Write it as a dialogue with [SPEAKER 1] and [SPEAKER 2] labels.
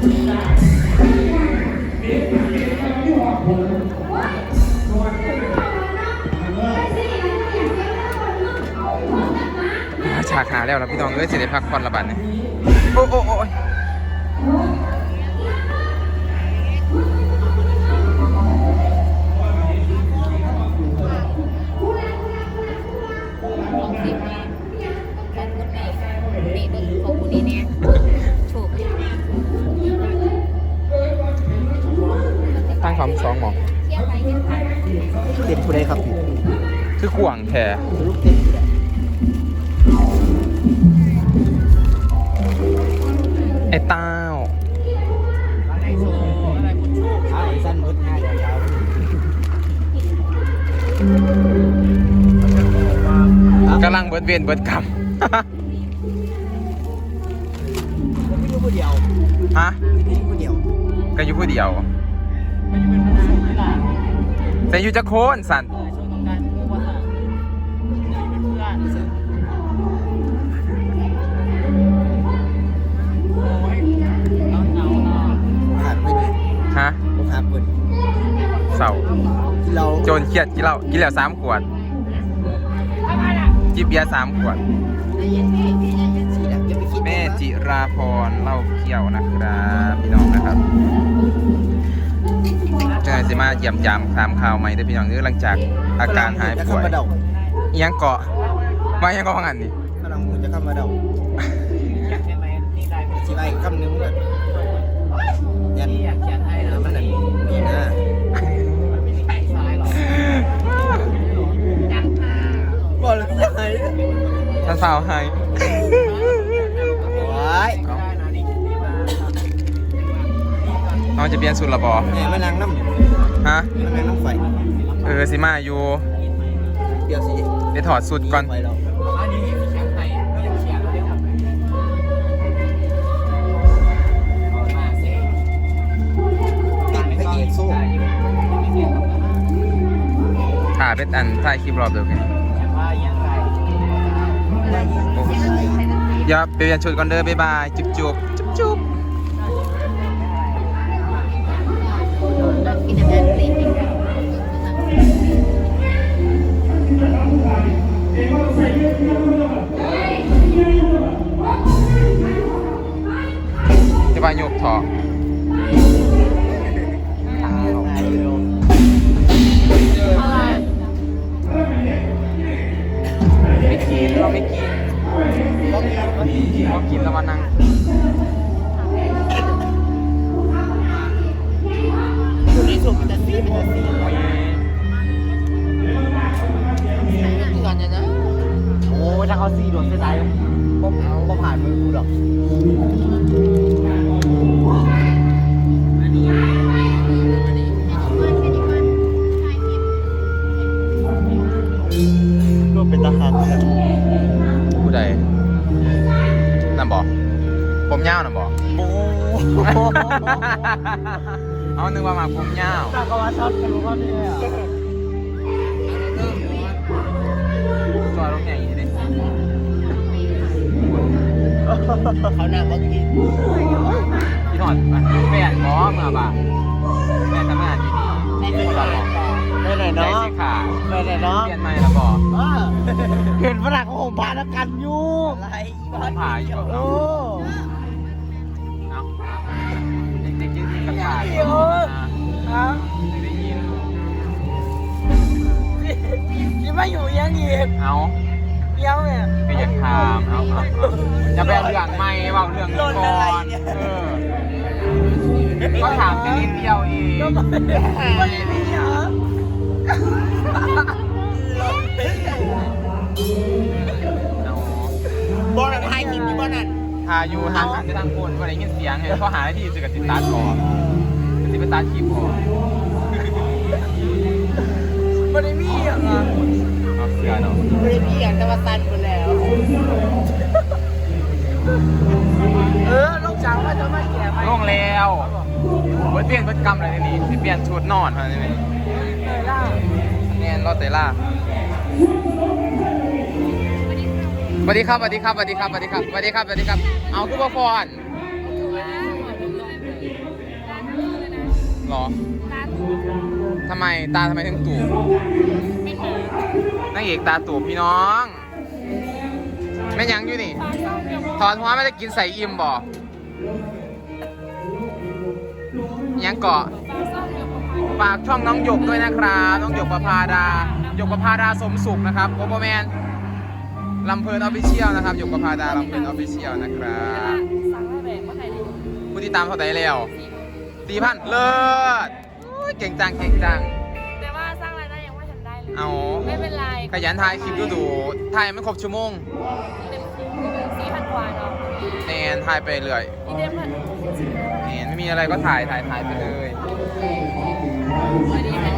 [SPEAKER 1] ฉากหาแล้วนะพี่น้องเอ้ยสิได้พักผ่อนละบัดเนี่ยโอ้โอ้โอ้
[SPEAKER 2] ค
[SPEAKER 1] วามสองหมอ
[SPEAKER 2] เที่ยวไปเที่ยวไป
[SPEAKER 3] เต็มผู้ใดครับพี่
[SPEAKER 1] คือขวางแท้
[SPEAKER 3] ลูกเต็มผู้ใด
[SPEAKER 1] ไอ้เต้า
[SPEAKER 3] อะไรโชว์อะไรบุญโชคขาสั้นมดง่ายเดี๋ยวเช้ากำ
[SPEAKER 1] ลังเบิดเวียนเบิดกรรม
[SPEAKER 3] ไม่รู้ผู้เดียว
[SPEAKER 1] ฮะ
[SPEAKER 3] ไม่รู้ผู้เดียว
[SPEAKER 1] ก็อยู่ผู้เดียว
[SPEAKER 3] แต่
[SPEAKER 1] อยู่จะโคนสัน
[SPEAKER 3] เออช่วงต้องการผู้ว่าเป็นห้าเงาเนาะขาดไปดิ
[SPEAKER 1] ฮะ
[SPEAKER 3] ผมขาปดิ
[SPEAKER 1] เศร้า
[SPEAKER 3] เรา
[SPEAKER 1] โจรเครียดกินเหล้ากินแล้วสามขวดจิบเบียร์สามขวด
[SPEAKER 3] แดงจะไปคิด
[SPEAKER 1] แม่จิราพรเล่าเกี่ยวนะครับ พี่น้องนะครับ จะสิมาเยี่ยมยามตามข่าวใหม่เด้อพี่น้องเด้อหลังจากอาการหายป่วย
[SPEAKER 3] จะเข้มเดา
[SPEAKER 1] อิหยังเกาะมาอิหยังเกาะงันนี่
[SPEAKER 3] กำลังจะเข้ามาเดาสิไปคำนึงเหมือนยันยากเขียนมันนั่นนี่นะบอกเลยจะให้
[SPEAKER 1] ท่านสาวห้
[SPEAKER 3] โอ้ย
[SPEAKER 1] น้องจะเปลี่ยนสุดละบอ
[SPEAKER 3] แม่มานั่งน้ำ
[SPEAKER 1] ฮะ
[SPEAKER 3] มานั่งน้ำไฟ
[SPEAKER 1] เออสิมาอยู่
[SPEAKER 3] เดี๋ยวสิ
[SPEAKER 1] ไปถอดสุดก่อน
[SPEAKER 3] ไฟเราอันนี้เขียนไปไม่ยังเขียนเลยครับติดพระเอกสู้
[SPEAKER 1] ถ่ายเป็นอันถ่ายคลิปรอบเดียวกัน
[SPEAKER 3] ว่ายังไง
[SPEAKER 1] อย่าไปเปลี่ยนชุดก่อนเด้อบ๊ายบาย จุ๊บจุ๊บจุ๊บจุ๊บ
[SPEAKER 2] กินอาหารเล็ก
[SPEAKER 1] จะไปโยกถอไม่กินเราไม่กินเรากินแล้วมานั่ง
[SPEAKER 3] อยู่ในสุกจะซีเป็นจะซี
[SPEAKER 2] ก่อนเนี่ยนะ
[SPEAKER 3] โอ้ยถ้าเขาซีโดนเสียดายก็ก็ผ่านมือกูหรอกก็เป็นทหาร
[SPEAKER 1] ผู้ใดนั่นบอกผมยาวนั่นบอก
[SPEAKER 3] โอ้
[SPEAKER 1] เอานึกว่ามาผมยาว
[SPEAKER 3] ถ้าเขาว่าชอบกันรู้ว่าเนี่ย
[SPEAKER 1] จอยลงใหญ่ย่างนี้ดิ
[SPEAKER 3] เขาหน้าเขากิน
[SPEAKER 1] พี่หนอดแฟนหมอมื่อบ่าแฟนทำงานที่นี่
[SPEAKER 3] ไปไหนได้เนาะ
[SPEAKER 1] งค่
[SPEAKER 3] ไปไหนเนาะ
[SPEAKER 1] เปลี่ยนใหม่แล้วบอก
[SPEAKER 3] เห็นฝรั่งเขาห่มผ้าแล้วกันอยู่อะไร
[SPEAKER 1] ผ่าอยู่
[SPEAKER 3] โอ้
[SPEAKER 1] เด็กๆยืนกันผ่าอ
[SPEAKER 3] เดี๋
[SPEAKER 1] ยู่
[SPEAKER 3] ยวครับ
[SPEAKER 1] ได้ยิน
[SPEAKER 3] ยังไม่อยู่ยังอีก
[SPEAKER 1] เอาเยั
[SPEAKER 3] งเนี่ย
[SPEAKER 1] ก็อยากถามเอาเอาจะไปเอาเรื่องใหม่เปล่าเรื่องก่อนเออก็ถามแค่นิดเดียวเอง
[SPEAKER 3] ก็ไม่มีเหรอ
[SPEAKER 1] เอา
[SPEAKER 3] บอลอะไรกินที่บอลนั่นา
[SPEAKER 1] อยู่ทางหันไปทางคนก็ได้ยินเสียงไงเขาหาที่สื่อกับติดตาคอมันจะเป็นตาคีบคอ
[SPEAKER 3] บอลมีอ
[SPEAKER 1] เอาเสือเนาะ
[SPEAKER 3] บอลมีอย่างแต่ว่าตันไปแล้ว เออลูกจังว่าจะมาแก่ไหม
[SPEAKER 1] ลงแล้วเบิดเปลี่ยนเบิดกรรมอะไรนี่สิเปลี่ยนชุดนอนอะไรนี่
[SPEAKER 3] เออล่า
[SPEAKER 1] แน่นรอเตล่า สวัสดีครับสวัสดีครับสวัสดีครับสวัสดีครับสวัสดีครับสวัสดีครับ เอาคือบ่ฟอนหรอทำไมตาทำไมถึงตูบ
[SPEAKER 2] นหมา
[SPEAKER 1] งเอกตาตูบพี่น้องแม่ยังอยู่นี่ ถอนหัวไม่ได้กินใส่อิ่มบ่ยังเกาะ
[SPEAKER 2] ปาส้มเดียวประมาณ
[SPEAKER 1] ฝากช่องน้องหยกด้วยนะครับ น้องหยกประพาดาหยกประพาดาสมสุขนะครับโอเปอร์แมน ลำเพลินออฟฟิเชียลนะครับหยกประพาดาลำเพลินออฟฟิเชียลนะครับ
[SPEAKER 2] สั่งให้แบบว่าไทยดี
[SPEAKER 1] ผู้ที่ตามเท่าไหร่แล้วตีพันเลิศอุ๊ยเก่งจังเก่งจัง
[SPEAKER 2] แต่ว่าสร้างรายได้ยังไม่ทันได้เลย
[SPEAKER 1] เอา
[SPEAKER 2] ไม่เป็นไร
[SPEAKER 1] ขยันถ่ายคลิปดูดูๆถ่ายไม่ครบชั่วโมง
[SPEAKER 2] เต็มที่สี่พันกว่าเนาะ
[SPEAKER 1] แนนถ่ายไปเรื่อย
[SPEAKER 2] นี่เต็มพัน
[SPEAKER 1] แนนไม่มีอะไรก็ถ่ายถ่ายถ่ายไปเลย
[SPEAKER 2] ไม่ดีแพง